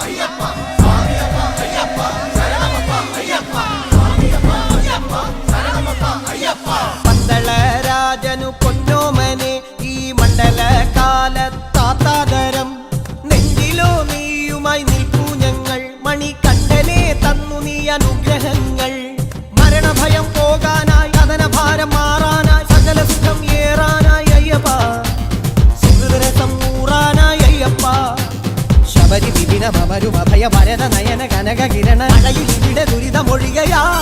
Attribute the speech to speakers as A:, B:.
A: 야, 야. ഭരത അഭയ വരദ നയന കനക കിരണ മഴയിൽ ഇവിടെ ദുരിതമൊഴികയായി